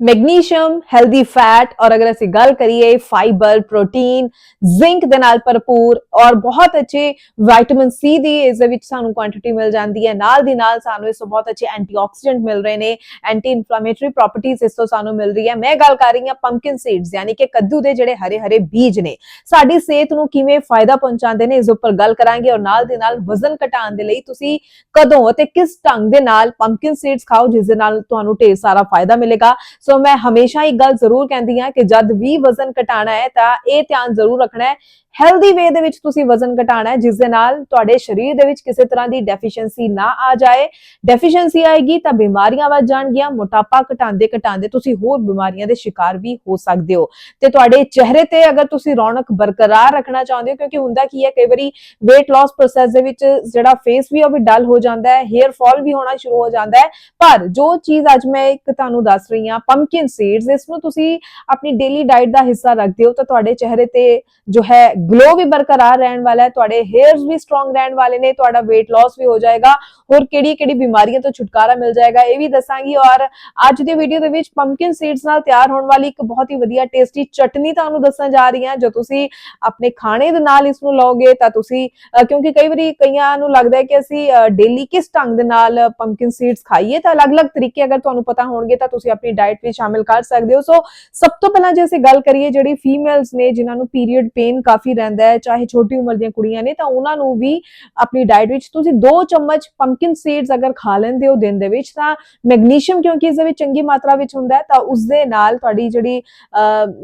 Magnesium healthy fat ਔਰ ਅਗਰ ਅਸੀਂ ਗੱਲ ਕਰੀਏ ਫਾਈਬਰ ਪ੍ਰੋਟੀਨ ਜ਼ਿੰਕ ਦੇ ਨਾਲ ਭਰਪੂਰ ਔਰ ਬਹੁਤ ਅੱਛੇ ਵਿਟਾਮਿਨ ਸੀ ਦੀ ਇਸ ਦੇ ਵਿੱਚ ਸਾਨੂੰ ਕੁਆਂਟੀਟੀ ਮਿਲ ਜਾਂਦੀ ਹੈ। ਨਾਲ ਦੀ ਨਾਲ ਸਾਨੂੰ ਇਸ ਤੋਂ ਬਹੁਤ ਅੱਛੇ ਐਂਟੀਆਕਸੀਡੈਂਟ ਮਿਲ ਰਹੇ ਨੇ ਐਂਟੀ ਇਨਫਲੇਮੇਟਰੀ ਪ੍ਰੋਪਰਟੀਜ਼ ਇਸ ਤੋਂ ਸਾਨੂੰ ਮਿਲ ਰਹੀ ਹੈ। ਮੈਂ ਗੱਲ ਕਰ ਰਹੀ ਹਾਂ ਪੰਪਕਿਨ ਸੀਡਸ ਯਾਨੀ ਕਿ ਕੱਦੂ ਦੇ ਜਿਹੜੇ ਹਰੇ ਹਰੇ ਬੀਜ ਨੇ। ਸਾਡੀ ਸਿਹਤ ਨੂੰ ਕਿਵੇਂ ਫਾਇਦਾ ਪਹੁੰਚਾਉਂਦੇ ਨੇ ਇਸ ਉੱਪਰ ਗੱਲ ਕਰਾਂਗੇ ਔਰ ਨਾਲ ਦੇ ਨਾਲ ਵਜ਼ਨ ਘਟਾਉਣ ਦੇ ਲਈ ਤੁਸੀਂ ਕਦੋਂ ਅਤੇ ਕਿਸ ਢੰਗ ਦੇ ਨਾਲ ਪੰਪਕਿਨ ਸੀਡਸ ਖਾਓ, ਜਿਸ ਦੇ ਨਾਲ ਤੁਹਾਨੂੰ ਢੇਰ ਸਾਰਾ ਫਾਇਦਾ ਮਿਲੇਗਾ। ਸੋ ਮੈਂ ਹਮੇਸ਼ਾ ਇੱਕ ਗੱਲ ਜ਼ਰੂਰ ਕਹਿੰਦੀ ਹਾਂ ਕਿ ਜਦ ਵੀ ਵਜ਼ਨ ਘਟਾਣਾ ਹੈ ਤਾਂ ਇਹ ਧਿਆਨ ਜ਼ਰੂਰ ਰੱਖਣਾ ਹੈ ਹੈਲਦੀ ਵੇ ਦੇ ਵਿੱਚ ਤੁਸੀਂ ਵਜ਼ਨ ਘਟਾਣਾ ਹੈ, ਜਿਸ ਦੇ ਨਾਲ ਤੁਹਾਡੇ ਸਰੀਰ ਦੇ ਵਿੱਚ ਕਿਸੇ ਤਰ੍ਹਾਂ ਦੀ ਡੈਫੀਸ਼ੀਐਂਸੀ ਨਾ ਆ ਜਾਏ। ਡੈਫੀਸ਼ੀਐਂਸੀ ਆਏਗੀ ਤਾਂ ਬਿਮਾਰੀਆਂ ਵੱਧ ਜਾਣਗੀਆਂ, ਮੋਟਾਪਾ ਘਟਾਉਂਦੇ ਘਟਾਉਂਦੇ ਤੁਸੀਂ ਹੋਰ ਬਿਮਾਰੀਆਂ ਦੇ ਸ਼ਿਕਾਰ ਵੀ ਹੋ ਸਕਦੇ ਹੋ। ਤੇ ਤੁਹਾਡੇ ਚਿਹਰੇ ਤੇ ਅਗਰ ਤੁਸੀਂ ਰੌਣਕ ਬਰਕਰਾਰ ਰੱਖਣਾ ਚਾਹੁੰਦੇ ਹੋ, ਕਿਉਂਕਿ ਹੁੰਦਾ ਕੀ ਹੈ, ਕਈ ਵਾਰੀ weight loss ਪ੍ਰੋਸੈਸ ਦੇ ਵਿੱਚ ਜਿਹੜਾ ਫੇਸ ਵੀ ਉਹ ਵੀ ਡਲ ਹੋ ਜਾਂਦਾ ਹੈ ਹੇਅਰ ਫਾਲ ਵੀ ਹੋਣਾ ਸ਼ੁਰੂ ਹੋ ਜਾਂਦਾ ਹੈ। ਪਰ ਜੋ ਚੀਜ਼ ਅੱਜ ਮੈਂ ਇੱਕ ਤੁਹਾਨੂੰ ਦੱਸ ਰਹੀ ਹਾਂ ਪੰਪਕਿਨ ਸੀਡਸ ਇਸ ਨੂੰ ਤੁਸੀਂ ਆਪਣੀ ਡੇਲੀ ਡਾਈਟ ਦਾ ਹਿੱਸਾ ਰੱਖਦੇ ਹੋ ਤਾਂ ਤੁਹਾਡੇ ਚਿਹਰੇ ਤੇ ਜੋ ਹੈ ਗਲੋ ਵੀ ਬਰਕਰਾਰ ਰਹਿਣ ਵਾਲਾ ਹੈ, ਤੁਹਾਡੇ ਹੇਅਰਸ ਵੀ ਸਟਰੋਂਗ ਰਹਿਣ ਵਾਲੇ ਨੇ, ਤੁਹਾਡਾ weight loss ਵੀ ਹੋ ਜਾਏਗਾ। ਹੋਰ ਕਿਹੜੀ ਕਿਹੜੀ ਬਿਮਾਰੀਆਂ ਤੋਂ ਛੁਟਕਾਰਾ ਮਿਲ ਜਾਏਗਾ, ਇਹ ਵੀ ਦੱਸਾਂਗੀ। ਔਰ ਅੱਜ ਦੀ ਵੀਡੀਓ ਦੇ ਵਿੱਚ ਪੰਪਕਿਨ ਸੀਡਸ ਨਾਲ ਤਿਆਰ ਹੋਣ ਵਾਲੀ ਇੱਕ ਬਹੁਤ ਹੀ ਵਧੀਆ ਟੇਸਟੀ ਚਟਨੀ ਤੁਹਾਨੂੰ ਦੱਸਣ ਜਾ ਰਹੀ ਹਾਂ, ਜੋ ਤੁਸੀਂ ਆਪਣੇ ਖਾਣੇ ਦੇ ਨਾਲ ਇਸ ਨੂੰ ਲਓਗੇ, ਤਾਂ ਤੁਸੀਂ ਕਿਉਂਕਿ ਕਈ ਵਾਰੀ ਕਈਆਂ ਨੂੰ ਲੱਗਦਾ ਹੈ ਕਿ ਅਸੀਂ ਡੇਲੀ ਕਿਸ ਢੰਗ ਦੇ ਨਾਲ ਪੰਪਕਿਨ ਸੀਡਸ ਖਾਈਏ, ਤਾਂ ਅਲੱਗ-ਅਲੱਗ ਤਰੀਕੇ ਅਗਰ ਤੁਹਾਨੂੰ ਪਤਾ ਹੋਣਗੇ, ਤਾਂ ਤੁਸੀਂ ਆਪਣੀ ਡਾਈਟ ਵਿੱਚ ਸ਼ਾਮਿਲ ਕਰ ਸਕਦੇ ਹੋ। ਸੋ ਸਭ ਤੋਂ ਪਹਿਲਾਂ ਜੇ ਅਸੀਂ ਗੱਲ ਕਰੀਏ ਜਿਹੜੀ ਫੀਮੇਲਸ ਨੇ, ਜਿਨ੍ਹਾਂ ਨੂੰ ਪੀਰੀਅਡ ਪੇਨ ਕਾਫੀ ਰਹਿੰਦਾ ਹੈ, ਚਾਹੇ ਛੋਟੀ ਉਮਰ ਦੀਆਂ ਕੁੜੀਆਂ ਨੇ, ਤਾਂ ਉਹਨਾਂ ਨੂੰ ਵੀ ਆਪਣੀ ਡਾਈਟ ਵਿੱਚ ਤੁਸੀਂ 2 ਚਮਚ ਪੰਪਕਿਨ ਸੀਡਸ ਅਗਰ ਖਾ ਲੈਂਦੇ ਹੋ ਦਿਨ ਦੇ ਵਿੱਚ, ਤਾਂ ਮੈਗਨੀਸ਼ੀਅਮ ਕਿਉਂਕਿ ਇਸ ਦੇ ਵਿੱਚ ਚੰਗੀ ਮਾਤਰਾ ਵਿੱਚ ਹੁੰਦਾ ਹੈ, ਤਾਂ ਉਸ ਦੇ ਨਾਲ ਤੁਹਾਡੀ ਜਿਹੜੀ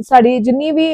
ਸਾਡੀ ਜਿੰਨੀ ਵੀ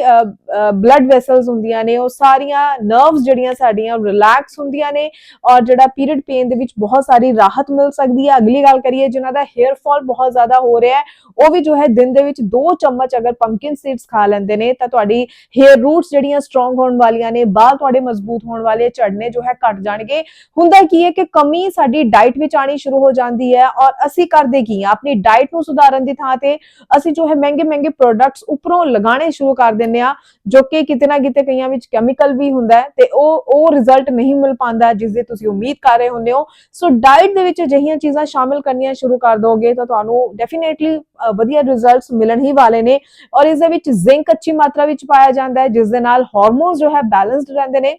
ਬਲੱਡ ਵੈਸਲਸ ਹੁੰਦੀਆਂ ਨੇ, ਉਹ ਸਾਰੀਆਂ ਨਰਵਸ ਜਿਹੜੀਆਂ ਸਾਡੀਆਂ ਰਿਲੈਕਸ ਹੁੰਦੀਆਂ ਨੇ ਔਰ ਜਿਹੜਾ ਪੀਰੀਅਡ ਪੇਨ ਦੇ ਵਿੱਚ ਬਹੁਤ ਸਾਰੀ ਰਾਹਤ ਮਿਲ ਸਕਦੀ ਹੈ। ਅਗਲੀ ਗੱਲ ਕਰੀਏ, ਜਿਨ੍ਹਾਂ ਦਾ ਹੇਅਰ ਫਾਲ ਬਹੁਤ ਜ਼ਿਆਦਾ ਹੋ ਰਿਹਾ ਹੈ, ਉਹ ਵੀ ਜੋ ਹੈ ਦਿਨ ਦੇ ਵਿੱਚ 2 ਚਮਚ ਅਗਰ ਪੰਪਕਿਨ ਸੀਡਸ ਖਾ ਲੈਂਦੇ ਨੇ, ਤਾਂ ਤੁਹਾਡੀ ਹੇਅਰ ਰੂਟਸ ਜਿਹੜੀਆਂ ਸਟਰੋਂਗ ਹੋਣ ਵਾਲੀਆਂ ਨੇ, ਬਾਲ ਤੁਹਾਡੇ ਮਜ਼ਬੂਤ ਹੋਣ ਵਾਲੇ, ਝੜਨੇ ਜੋ ਹੈ ਘਟ ਜਾਣਗੇ। ਹੁੰਦਾ ਕੀ ਹੈ ਕਿ ਕਮੀ ਸਾਡੀ ਡਾਈਟ ਵਿੱਚ ਆਣੀ ਸ਼ੁਰੂ ਹੋ ਜਾਂਦੀ ਹੈ ਔਰ ਅਸੀਂ ਕਰਦੇ ਕੀ ਹਾਂ? ਆਪਣੀ ਡਾਈਟ ਨੂੰ ਸੁਧਾਰਨ ਦੀ ਥਾਂ ਤੇ ਅਸੀਂ ਜੋ ਹੈ ਮਹਿੰਗੇ ਮਹਿੰਗੇ ਪ੍ਰੋਡਕਟਸ ਉੱਪਰੋਂ ਲਗਾਉਣੇ ਸ਼ੁਰੂ ਕਰ ਦਿੰਦੇ ਆ ਜੋ ਕਿ ਕਿਤੇ ਨਾ ਕਿਤੇ ਕਈਆਂ ਵਿੱਚ ਕੈਮੀਕਲ ਵੀ ਹੁੰਦਾ ਹੈ ਤੇ ਉਹ ਉਹ ਰਿਜ਼ਲਟ ਨਹੀਂ ਮਿਲ ਪਾਉਂਦਾ ਜਿਸ ਦੀ ਤੁਸੀਂ ਉਮੀਦ ਕਰ ਰਹੇ ਹੁੰਦੇ ਹੋ। ਸੋ ਡਾਈਟ ਦੇ ਵਿੱਚ ਅਜਿਹੀਆਂ ਚੀਜ਼ਾਂ ਸ਼ਾਮਿਲ ਕਰਨੀਆਂ ਸ਼ੁਰੂ ਕਰ ਦੋਗੇ ਤਾਂ ਤੁਹਾਨੂੰ ਡੈਫੀਨੇਟਲੀ ਵਧੀਆ ਰਿਜ਼ਲਟਸ ਮਿਲਣ ਹੀ ਵਾਲੇ ਨੇ। ਔਰ ਇਸ ਦੇ ਵਿੱਚ ਜ਼ਿੰਕ ਅੱਛੀ ਮਾਤਰਾ ਵਿੱਚ ਪਾਇਆ ਜਾਂਦਾ ਹੈ ਜਿਸ ਦੇ ਨਾਲ ਹਾਰਮੋਨਸ ਜੋ ਹੈ ਬੈਲੈਂਸਡ ਰਹਿੰਦੇ ਨੇ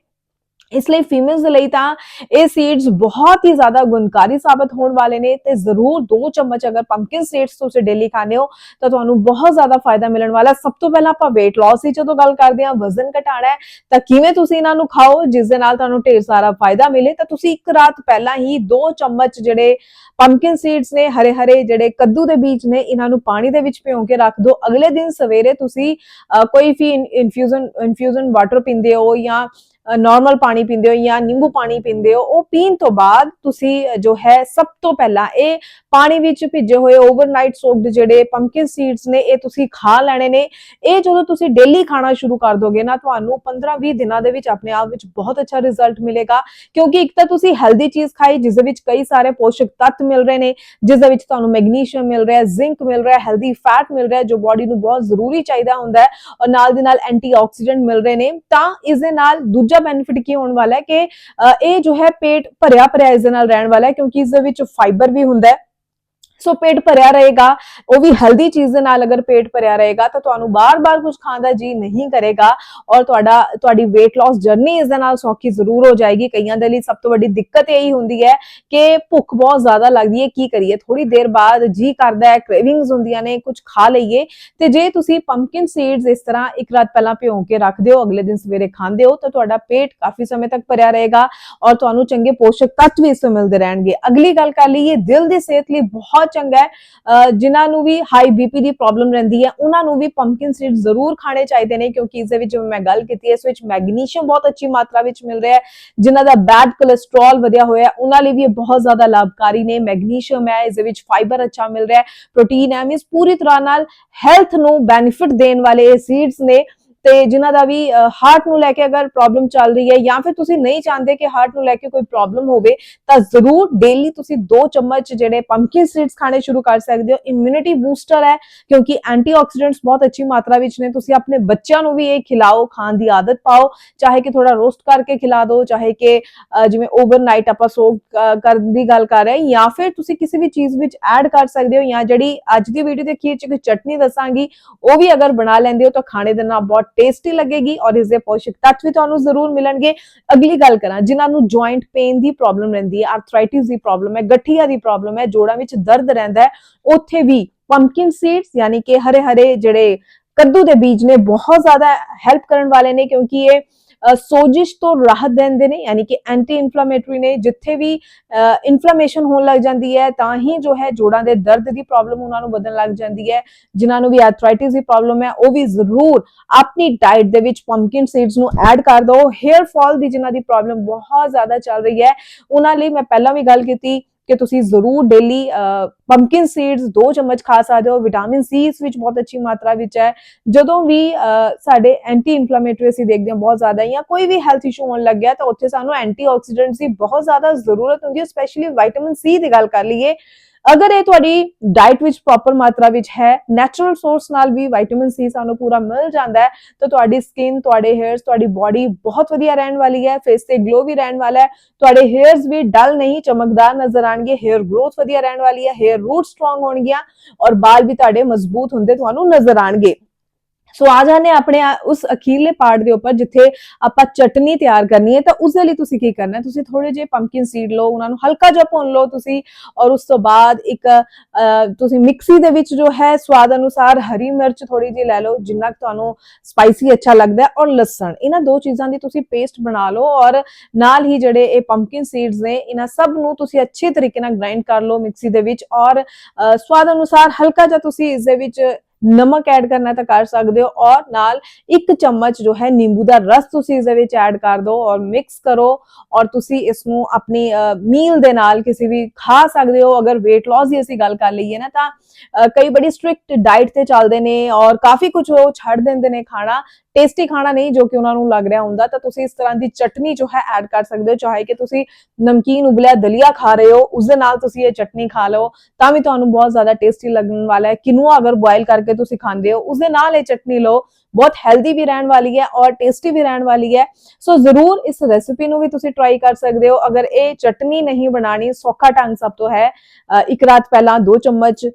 ਇਸ ਲਈ ਫੀਮੇਲਸ ਦੇ ਲਈ ਤਾਂ ਇਹ ਸੀਡਸ ਬਹੁਤ ਹੀ ਜ਼ਿਆਦਾ ਗੁਣਕਾਰੀ ਸਾਬਤ ਹੋਣ ਵਾਲੇ ਨੇ ਤੇ ਜ਼ਰੂਰ 2 ਚਮਚ ਅਗਰ ਪੰਪਕਿਨ ਸੀਡਸ ਤੁਸੀਂ ਡੇਲੀ ਖਾਣੇ ਹੋ ਤਾਂ ਤੁਹਾਨੂੰ ਬਹੁਤ ਜ਼ਿਆਦਾ ਫਾਇਦਾ ਮਿਲਣ ਵਾਲਾ। ਸਭ ਤੋਂ ਪਹਿਲਾਂ ਆਪਾਂ weight loss ਦੀ ਜਦੋਂ ਗੱਲ ਕਰਦੇ ਹਾਂ ਵਜ਼ਨ ਘਟਾਉਣਾ ਹੈ ਤਾਂ ਕਿਵੇਂ ਤੁਸੀਂ ਇਹਨਾਂ ਨੂੰ ਖਾਓ ਜਿਸ ਦੇ ਨਾਲ ਤੁਹਾਨੂੰ ਢੇਰ ਸਾਰਾ ਫਾਇਦਾ ਮਿਲੇ ਤਾਂ ਤੁਸੀਂ ਇੱਕ ਰਾਤ ਪਹਿਲਾਂ ਹੀ 2 ਚਮਚ ਜਿਹੜੇ ਪੰਪਕਿਨ ਸੀਡਸ ਨੇ ਹਰੇ ਹਰੇ ਜਿਹੜੇ ਕੱਦੂ ਦੇ ਬੀਜ ਨੇ ਇਹਨਾਂ ਨੂੰ ਪਾਣੀ ਦੇ ਵਿੱਚ ਭਿਓ ਕੇ ਰੱਖ ਦਿਓ ਅਗਲੇ ਦਿਨ ਸਵੇਰੇ ਤੁਸੀਂ ਅ, ਕੋਈ ਵੀ ਇਨਫਿਊਜ਼ਨ ਇਨਫਿਊਜ਼ਨ ਵਾਟਰ ਪੀਂਦੇ ਹੋ ਜਾਂ ਨਾਰਮਲ ਪਾਣੀ ਪੀਂਦੇ ਹੋ ਜਾਂ ਨਿੰਬੂ ਪਾਣੀ ਪੀਂਦੇ ਹੋ, ਉਹ ਪੀਣ ਤੋਂ ਬਾਅਦ ਤੁਸੀਂ ਜੋ ਹੈ, ਸਭ ਤੋਂ ਪਹਿਲਾਂ ਇਹ ਪਾਣੀ ਵਿੱਚ ਭਿੱਜੇ ਹੋਏ ਓਵਰਨਾਈਟ ਸੋਕਡ ਜਿਹੜੇ ਪੰਪਕਿਨ ਸੀਡਸ ਨੇ, ਇਹ ਤੁਸੀਂ ਖਾ ਲੈਣੇ ਨੇ। ਇਹ ਜਦੋਂ ਤੁਸੀਂ ਡੇਲੀ ਖਾਣਾ ਸ਼ੁਰੂ ਕਰ ਦੋਗੇ ਨਾ, ਤੁਹਾਨੂੰ 15-20 ਦਿਨਾਂ ਦੇ ਵਿੱਚ ਆਪਣੇ ਆਪ ਵਿੱਚ ਬਹੁਤ ਅੱਛਾ ਰਿਜ਼ਲਟ ਮਿਲੇਗਾ। ਕਿਉਂਕਿ ਇੱਕ ਤਾਂ ਤੁਸੀਂ ਹੈਲਦੀ ਚੀਜ਼ ਖਾਈ, ਜਿਸ ਦੇ ਵਿੱਚ ਕਈ ਸਾਰੇ ਪੋਸ਼ਕ ਤੱਤ ਮਿਲ ਰਹੇ ਨੇ, ਜਿਸ ਦੇ ਵਿੱਚ ਤੁਹਾਨੂੰ ਮੈਗਨੀਸ਼ੀਅਮ ਮਿਲ ਰਿਹਾ ਹੈ ਜ਼ਿੰਕ ਮਿਲ ਰਿਹਾ ਹੈ ਹੈਲਦੀ ਫੈਟ ਮਿਲ ਰਿਹਾ ਹੈ ਜੋ ਬਾਡੀ ਨੂੰ ਬਹੁਤ ਜ਼ਰੂਰੀ ਚਾਹੀਦਾ ਹੁੰਦਾ ਹੈ। ਔਰ ਨਾਲ ਦੇ ਨਾਲ ਐਂਟੀਆਕਸੀਡੈਂਟ ਮਿਲ ਰਹੇ ਨੇ। ਤਾਂ ਇਸ ਦੇ ਨਾਲ ਦੂਜਾ ਬੈਨੀਫਿਟ ਕੀ ਹੋਣ ਵਾਲਾ ਹੈ ਕਿ ਇਹ ਜੋ ਹੈ ਪੇਟ ਭਰਿਆ ਭਰਿਆ ਇਸ ਦੇ ਨਾਲ ਰਹਿਣ ਵਾਲਾ ਹੈ ਕਿਉਂਕਿ ਇਸ ਦੇ ਵਿੱਚ ਫਾਈਬਰ ਵੀ ਹੁੰਦਾ ਹੈ। ਸੋ ਪੇਟ ਭਰਿਆ ਰਹੇਗਾ ਉਹ ਵੀ ਹੈਲਦੀ ਚੀਜ਼ ਦੇ ਨਾਲ ਅਗਰ ਪੇਟ ਭਰਿਆ ਰਹੇਗਾ ਤਾਂ ਤੁਹਾਨੂੰ ਬਾਰ-ਬਾਰ ਕੁਝ ਖਾਣ ਦਾ ਜੀ ਨਹੀਂ ਕਰੇਗਾ ਔਰ ਤੁਹਾਡਾ ਤੁਹਾਡੀ weight loss ਜਰਨੀ ਇਸ ਦੇ ਨਾਲ ਸੌਖੀ ਜ਼ਰੂਰ ਹੋ ਜਾਏਗੀ ਕਈਆਂ ਦੇ ਲਈ ਸਭ ਤੋਂ ਵੱਡੀ ਦਿੱਕਤ ਇਹੀ ਹੁੰਦੀ ਹੈ ਕਿ ਭੁੱਖ ਬਹੁਤ ਜ਼ਿਆਦਾ ਲੱਗਦੀ ਹੈ ਕੀ ਕਰੀਏ ਥੋੜੀ ਦੇਰ ਬਾਅਦ ਜੀ ਕਰਦਾ ਹੈ ਕ੍ਰੇਵਿੰਗਸ ਹੁੰਦੀਆਂ ਨੇ ਕੁਝ ਖਾ ਲਈਏ ਤੇ ਜੇ ਤੁਸੀਂ ਪੰਪਕਿਨ ਸੀਡਸ ਇਸ ਤਰ੍ਹਾਂ ਇੱਕ ਰਾਤ ਪਹਿਲਾਂ ਭਿਓ ਕੇ ਰੱਖ ਦਿਓ ਅਗਲੇ ਦਿਨ ਸਵੇਰੇ ਖਾਂਦੇ ਹੋ ਤਾਂ ਤੁਹਾਡਾ ਪੇਟ ਕਾਫੀ ਸਮੇਂ ਤੱਕ ਭਰਿਆ ਰਹੇਗਾ ਔਰ ਤੁਹਾਨੂੰ ਚੰਗੇ ਪੋਸ਼ਕ ਤੱਤ ਵੀ ਇਸ ਤੋਂ ਮਿਲਦੇ ਰਹਿਣਗੇ ਅਗਲੀ ਗੱਲ ਕਰ ਲਈਏ ਦਿਲ ਦੀ ਸਿਹਤ ਲਈ ਬਹੁਤ ਚੰਗਾ ਹੈ। ਜਿਨ੍ਹਾਂ ਨੂੰ ਵੀ ਹਾਈ ਬੀਪੀ ਦੀ ਪ੍ਰੋਬਲਮ ਰਹਿੰਦੀ ਹੈ, ਉਹਨਾਂ ਨੂੰ ਵੀ ਪੰਪਕਿਨ ਸੀਡ ਜ਼ਰੂਰ ਖਾਣੇ ਚਾਹੀਦੇ ਨੇ, ਕਿਉਂਕਿ ਇਸ ਦੇ ਵਿੱਚ ਮੈਂ ਗੱਲ ਕੀਤੀ ਹੈ, ਇਸ ਵਿੱਚ ਮੈਗਨੀਸ਼ੀਅਮ ਬਹੁਤ ਅੱਛੀ ਮਾਤਰਾ ਵਿੱਚ ਮਿਲ ਰਿਹਾ ਹੈ, ਜਿਨ੍ਹਾਂ ਦਾ ਬੈਡ ਕੋਲੇਸਟ੍ਰੋਲ ਵਧਿਆ ਹੋਇਆ ਹੈ, ਉਹਨਾਂ ਲਈ ਵੀ ਇਹ ਬਹੁਤ ਜ਼ਿਆਦਾ ਲਾਭਕਾਰੀ ਨੇ। ਮੈਗਨੀਸ਼ੀਅਮ ਹੈ, ਇਸ ਦੇ ਵਿੱਚ ਫਾਈਬਰ ਅੱਛਾ ਮਿਲ ਰਿਹਾ ਹੈ ਪ੍ਰੋਟੀਨ ਹੈ ਮੀਨਸ ਪੂਰੀ ਤਰ੍ਹਾਂ ਨਾਲ ਹੈਲਥ ਨੂੰ ਬੈਨੀਫਿਟ ਦੇਣ ਵਾਲੇ ਇਹ ਸੀਡਸ ਨੇ। ਤੇ ਜਿਨ੍ਹਾਂ ਦਾ ਵੀ ਹਾਰਟ ਨੂੰ ਲੈ ਕੇ ਅਗਰ ਪ੍ਰੋਬਲਮ ਚੱਲ ਰਹੀ ਹੈ ਜਾਂ ਫਿਰ ਤੁਸੀਂ ਨਹੀਂ ਚਾਹੁੰਦੇ ਕਿ ਹਾਰਟ ਨੂੰ ਲੈ ਕੇ ਕੋਈ ਪ੍ਰੋਬਲਮ ਹੋਵੇ, ਤਾਂ ਜ਼ਰੂਰ ਡੇਲੀ ਤੁਸੀਂ 2 ਚਮਚ ਜਿਹੜੇ ਪੰਪਕਿਨ ਸੀਡਸ ਖਾਣੇ ਸ਼ੁਰੂ ਕਰ ਸਕਦੇ ਹੋ। ਇਮਿਊਨਿਟੀ ਬੂਸਟਰ ਹੈ ਕਿਉਂਕਿ ਐਂਟੀਆਕਸੀਡੈਂਟਸ ਬਹੁਤ ਅੱਛੀ ਮਾਤਰਾ ਵਿੱਚ ਨੇ। ਤੁਸੀਂ ਆਪਣੇ ਬੱਚਿਆਂ ਨੂੰ ਵੀ ਇਹ ਖਿਲਾਓ, ਖਾਣ ਦੀ ਆਦਤ ਪਾਓ। ਚਾਹੇ ਕਿ ਥੋੜਾ ਰੋਸਟ ਕਰਕੇ ਖਿਲਾ ਦਿਓ, ਚਾਹੇ ਕਿ ਜਿਵੇਂ ਓਵਰਨਾਈਟ ਆਪਾਂ ਸੋਕ ਕਰਨ ਦੀ ਗੱਲ ਕਰ ਰਹੇ ਜਾਂ ਫਿਰ ਤੁਸੀਂ ਕਿਸੇ ਵੀ ਚੀਜ਼ ਵਿੱਚ ਐਡ ਕਰ ਸਕਦੇ ਹੋ ਜਾਂ ਜਿਹੜੀ ਅੱਜ ਦੀ ਵੀਡੀਓ ਦੇ ਅਖੀਰ ਚ ਇੱਕ ਚਟਨੀ ਦੱਸਾਂਗੀ, ਉਹ ਵੀ ਅਗਰ ਬਣਾ ਲੈਂਦੇ ਹੋ ਤਾਂ ਖਾਣੇ ਦੇ ਨਾਲ ਬਹੁਤ ਟੇਸਟੀ ਲੱਗੇਗੀ ਔਰ ਇਸ ਦੇ ਪੌਸ਼ਟਿਕ ਤੱਤ ਵੀ ਤੁਹਾਨੂੰ ਜ਼ਰੂਰ ਮਿਲਣਗੇ। ਅਗਲੀ ਗੱਲ ਕਰਾਂ, ਜਿਨ੍ਹਾਂ ਨੂੰ ਜੁਆਇੰਟ ਪੇਨ ਦੀ ਪ੍ਰੋਬਲਮ ਰਹਿੰਦੀ ਹੈ ਆਰਥਰਾਈਟਿਸ ਦੀ ਪ੍ਰੋਬਲਮ ਹੈ, ਗਠੀਆ ਦੀ ਪ੍ਰੋਬਲਮ ਹੈ, ਜੋੜਾਂ ਵਿੱਚ ਦਰਦ ਰਹਿੰਦਾ ਹੈ, ਉੱਥੇ ਵੀ ਪੰਪਕਿਨ ਸੀਡਸ ਯਾਨੀ ਕਿ ਹਰੇ ਹਰੇ ਜਿਹੜੇ ਕੱਦੂ ਦੇ ਬੀਜ ਨੇ, ਬਹੁਤ ਜ਼ਿਆਦਾ ਹੈਲਪ ਕਰਨ ਵਾਲੇ ਨੇ ਕਿਉਂਕਿ ਇਹ ਸੋਜਿਸ਼ ਤੋਂ ਰਾਹਤ ਦਿੰਦੇ ਨੇ, ਯਾਨੀ ਕਿ ਐਂਟੀ ਇਨਫਲੇਮੇਟਰੀ ਨੇ, ਜਿੱਥੇ ਵੀ ਇਨਫਲੇਮੇਸ਼ਨ ਹੋਣ ਲੱਗ ਜਾਂਦੀ ਹੈ, ਤਾਂ ਹੀ ਜੋ ਹੈ ਜੋੜਾਂ ਦੇ ਦਰਦ ਦੀ ਪ੍ਰੋਬਲਮ ਉਹਨਾਂ ਨੂੰ ਵਧਣ ਲੱਗ ਜਾਂਦੀ ਹੈ। ਜਿਨ੍ਹਾਂ ਨੂੰ ਵੀ ਆਰਥਰਾਈਟਿਸ ਦੀ ਪ੍ਰੋਬਲਮ ਹੈ, ਉਹ ਵੀ ਜ਼ਰੂਰ ਆਪਣੀ ਡਾਈਟ ਦੇ ਵਿੱਚ ਪੰਪਕਿਨ ਸੀਡਸ ਨੂੰ ਐਡ ਕਰ ਦਿਓ। ਹੇਅਰ ਫਾਲ ਦੀ ਜਿਨ੍ਹਾਂ ਦੀ ਪ੍ਰੋਬਲਮ ਬਹੁਤ ਜ਼ਿਆਦਾ ਚੱਲ ਰਹੀ ਹੈ, ਉਹਨਾਂ ਲਈ ਮੈਂ ਪਹਿਲਾਂ ਵੀ ਗੱਲ ਕੀਤੀ ਕਿ ਤੁਸੀਂ ਜ਼ਰੂਰ ਡੇਲੀ ਪੰਪਕਿਨ ਸੀਡਸ 2 ਚਮਚ ਖਾ ਸਕਦੇ ਹੋ ਵਿਟਾਮਿਨ ਸੀ ਇਸ ਵਿੱਚ ਬਹੁਤ ਅੱਛੀ ਮਾਤਰਾ ਵਿੱਚ ਹੈ। ਜਦੋਂ ਵੀ ਅਹ, ਸਾਡੇ ਐਂਟੀ ਇਨਫਲੇਮੇਟਰੀ ਅਸੀਂ ਦੇਖਦੇ ਹਾਂ ਬਹੁਤ ਜ਼ਿਆਦਾ ਜਾਂ ਕੋਈ ਵੀ ਹੈਲਥ ਇਸ਼ੂ ਹੋਣ ਲੱਗਿਆ ਤਾਂ ਉੱਥੇ ਸਾਨੂੰ ਐਂਟੀ ਆਕਸੀਡੈਂਟਸ ਦੀ ਬਹੁਤ ਜ਼ਿਆਦਾ ਜ਼ਰੂਰਤ ਹੁੰਦੀ ਹੈ ਸਪੈਸ਼ਲੀ ਵਿਟਾਮਿਨ ਸੀ ਦੀ ਗੱਲ ਕਰ ਲਈਏ। ਅਗਰ ਇਹ ਤੁਹਾਡੀ ਡਾਈਟ ਵਿੱਚ ਪ੍ਰੋਪਰ ਮਾਤਰਾ ਵਿੱਚ ਹੈ ਨੈਚੁਰਲ ਸੋਰਸ ਨਾਲ ਵੀ ਵਿਟਾਮਿਨ ਸੀ ਸਾਨੂੰ ਪੂਰਾ ਮਿਲ ਜਾਂਦਾ ਹੈ, ਤਾਂ ਤੁਹਾਡੀ ਸਕਿਨ ਤੁਹਾਡੇ ਹੇਅਰਸ ਤੁਹਾਡੀ ਬਾਡੀ ਬਹੁਤ ਵਧੀਆ ਰਹਿਣ ਵਾਲੀ ਹੈ ਫੇਸ ਤੇ ਗਲੋ ਵੀ ਰਹਿਣ ਵਾਲਾ ਹੈ, ਤੁਹਾਡੇ ਹੇਅਰਸ ਵੀ ਡਲ ਨਹੀਂ, ਚਮਕਦਾਰ ਨਜ਼ਰ ਆਣਗੇ ਹੇਅਰ ਗਰੋਥ ਵਧੀਆ ਰਹਿਣ ਵਾਲੀ ਹੈ ਹੇਅਰ ਰੂਟ ਸਟਰੋਂਗ ਹੋਣਗੀਆਂ ਔਰ ਬਾਲ ਵੀ ਤੁਹਾਡੇ ਮਜ਼ਬੂਤ ਹੁੰਦੇ ਤੁਹਾਨੂੰ ਨਜ਼ਰ ਆਣਗੇ ਸੋ ਆ ਜਾਣੇ ਆਪਣੇ ਉਸ ਅਖੀਰਲੇ ਪਾਰਟ ਦੇ ਉੱਪਰ ਜਿੱਥੇ ਆਪਾਂ ਚਟਨੀ ਤਿਆਰ ਕਰਨੀ ਹੈ ਤਾਂ ਉਸ ਦੇ ਲਈ ਤੁਸੀਂ ਕੀ ਕਰਨਾ ਹੈ? ਤੁਸੀਂ ਥੋੜੇ ਜਿਹੇ ਪੰਪਕਿਨ ਸੀਡ ਲਓ, ਉਹਨਾਂ ਨੂੰ ਹਲਕਾ ਜਿਹਾ ਭੁੰਨ ਲਓ ਤੁਸੀਂ ਔਰ ਉਸ ਤੋਂ ਬਾਅਦ ਇੱਕ ਤੁਸੀਂ ਮਿਕਸੀ ਦੇ ਵਿੱਚ ਜੋ ਹੈ ਸਵਾਦ ਅਨੁਸਾਰ ਹਰੀ ਮਿਰਚ ਥੋੜੀ ਜਿਹੀ ਲੈ ਲਓ, ਜਿੰਨਾ ਕੁ ਤੁਹਾਨੂੰ ਸਪਾਈਸੀ ਅੱਛਾ ਲੱਗਦਾ ਔਰ ਲਸਣ। ਇਹਨਾਂ ਦੋ ਚੀਜ਼ਾਂ ਦੀ ਤੁਸੀਂ ਪੇਸਟ ਬਣਾ ਲਓ ਔਰ ਨਾਲ ਹੀ ਜਿਹੜੇ ਇਹ ਪੰਪਕਿਨ ਸੀਡਸ ਨੇ, ਇਹਨਾਂ ਸਭ ਨੂੰ ਤੁਸੀਂ ਅੱਛੇ ਤਰੀਕੇ ਨਾਲ ਗ੍ਰਾਈਂਡ ਕਰ ਲਓ ਮਿਕਸੀ ਦੇ ਵਿੱਚ ਔਰ ਸਵਾਦ ਅਨੁਸਾਰ ਹਲਕਾ ਜਿਹਾ ਤੁਸੀਂ ਇਸ ਦੇ ਵਿੱਚ ਨਮਕ ਐਡ ਕਰਨਾ ਤਾਂ ਕਰ ਸਕਦੇ ਹੋ ਔਰ ਨਾਲ ਇੱਕ ਚਮਚ ਜੋ ਹੈ ਨਿੰਬੂ ਦਾ ਰਸ ਤੁਸੀਂ ਇਸ ਦੇ ਵਿੱਚ ਐਡ ਕਰ ਦਿਓ ਔਰ ਮਿਕਸ ਕਰੋ ਔਰ ਤੁਸੀਂ ਇਸ ਨੂੰ ਆਪਣੀ ਮੀਲ ਦੇ ਨਾਲ ਕਿਸੇ ਵੀ ਖਾ ਸਕਦੇ ਹੋ ਅਗਰ weight loss ਦੀ ਅਸੀਂ ਗੱਲ ਕਰ ਲਈਏ ਨਾ ਤਾਂ ਅ, ਕਈ ਬੜੀ ਸਟ੍ਰਿਕਟ ਡਾਈਟ ਤੇ ਚੱਲਦੇ ਨੇ ਔਰ ਕਾਫੀ ਕੁਝ ਉਹ ਛੱਡ ਦਿੰਦੇ ਨੇ ਖਾਣਾ ਟੇਸਟੀ ਖਾਣਾ ਨਹੀਂ ਜੋ ਕਿ ਉਹਨਾਂ ਨੂੰ ਲੱਗ ਰਿਹਾ ਹੁੰਦਾ ਤਾਂ ਤੁਸੀਂ ਇਸ ਤਰ੍ਹਾਂ ਦੀ ਚਟਨੀ ਜੋ ਹੈ ਐਡ ਕਰ ਸਕਦੇ ਹੋ ਚਾਹੇ ਕਿ ਤੁਸੀਂ ਨਮਕੀਨ ਉਬਲਿਆ ਦਲੀਆ ਖਾ ਰਹੇ ਹੋ ਉਸ ਦੇ ਨਾਲ ਤੁਸੀਂ ਇਹ ਚਟਨੀ ਖਾ ਲਓ ਤਾਂ ਵੀ ਤੁਹਾਨੂੰ ਬਹੁਤ ਜ਼ਿਆਦਾ ਟੇਸਟੀ ਲੱਗਣ ਵਾਲਾ ਹੈ ਕਿਨੂਆ ਅਗਰ ਬੋਇਲ ਕਰਕੇ ਤੁਸੀਂ ਖਾਂਦੇ ਹੋ ਉਸ ਦੇ ਨਾਲ ਇਹ ਚਟਨੀ ਲਓ ਬਹੁਤ ਹੈਲਦੀ ਵੀ ਰਹਿਣ ਵਾਲੀ ਹੈ ਔਰ ਟੇਸਟੀ ਵੀ ਰਹਿਣ ਵਾਲੀ ਹੈ। ਸੋ ਜ਼ਰੂਰ ਇਸ ਰੈਸਿਪੀ ਨੂੰ ਵੀ ਤੁਸੀਂ ਟਰਾਈ ਕਰ ਸਕਦੇ ਹੋ। ਅਗਰ ਇਹ ਚਟਨੀ ਨਹੀਂ ਬਣਾਣੀ ਸੌਖਾ ਢੰਗ ਸਭ ਤੋਂ ਹੈ ਅ, ਇੱਕ ਰਾਤ ਪਹਿਲਾਂ 2 ਚਮਚ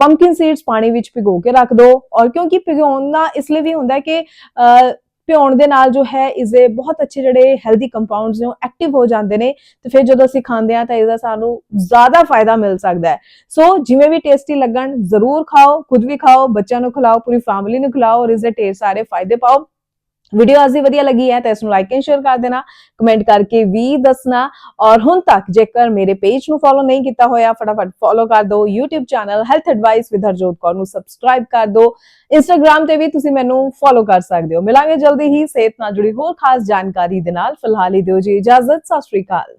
ਪੰਪਕਿਨ ਸੀਡਸ ਪਾਣੀ ਵਿੱਚ ਭਿਗੋ ਕੇ ਰੱਖ ਦਿਓ ਔਰ ਕਿਉਂਕਿ ਭਿਗਾਉਣਾ ਇਸ ਲਈ ਵੀ ਹੁੰਦਾ ਕਿ ਅ, ਭਿਉਣ ਦੇ ਨਾਲ ਜੋ ਹੈ ਇਸਦੇ ਬਹੁਤ ਅੱਛੇ ਜਿਹੜੇ ਹੈਲਦੀ ਕੰਪਾਊਂਡਸ ਨੇ, ਉਹ ਐਕਟਿਵ ਹੋ ਜਾਂਦੇ ਨੇ, ਤੇ ਫਿਰ ਜਦੋਂ ਅਸੀਂ ਖਾਂਦੇ ਆ ਤਾਂ ਇਹਦਾ ਸਾਨੂੰ ਜ਼ਿਆਦਾ ਫਾਇਦਾ ਮਿਲ ਸਕਦਾ ਹੈ। ਸੋ ਜਿਵੇਂ ਵੀ ਟੇਸਟੀ ਲੱਗਣ, ਜ਼ਰੂਰ ਖਾਓ, ਖੁਦ ਵੀ ਖਾਓ, ਬੱਚਿਆਂ ਨੂੰ ਖਿਲਾਓ, ਪੂਰੀ ਫੈਮਿਲੀ ਨੂੰ ਖਿਲਾਓ ਔਰ ਇਸਦੇ ਢੇਰ ਸਾਰੇ ਫਾਇਦੇ ਪਾਓ। ਵੀਡੀਓ ਅੱਜ ਦੀ ਵਧੀਆ ਲੱਗੀ ਹੈ, ਤਾਂ ਇਸ ਨੂੰ ਲਾਈਕ ਐਂਡ ਸ਼ੇਅਰ ਕਰ ਦੇਣਾ ਕਮੈਂਟ ਕਰਕੇ ਵੀ ਦੱਸਣਾ। ਔਰ ਹੁਣ ਤੱਕ ਜੇਕਰ ਮੇਰੇ ਪੇਜ ਨੂੰ ਫੋਲੋ ਨਹੀਂ ਕੀਤਾ ਹੋਇਆ, ਫਟਾਫਟ ਫੋਲੋ ਕਰ ਦਿਓ। YouTube channel health advice with Harjot Kaur ਨੂੰ ਸਬਸਕ੍ਰਾਈਬ ਕਰ ਦਿਓ। Instagram ਤੇ ਵੀ ਤੁਸੀਂ ਮੈਨੂੰ ਫੋਲੋ ਕਰ ਸਕਦੇ ਹੋ। ਮਿਲਾਂਗੇ ਜਲਦੀ ਹੀ। ਸਿਹਤ ਨਾਲ ਜੁੜੀ ਹੋਰ ਖਾਸ ਜਾਣਕਾਰੀ ਦੇ ਨਾਲ, ਫਿਲਹਾਲ ਹੀ ਦਿਓ ਜੀ ਇਜਾਜ਼ਤ। ਸਤਿ ਸ਼੍ਰੀ ਅਕਾਲ।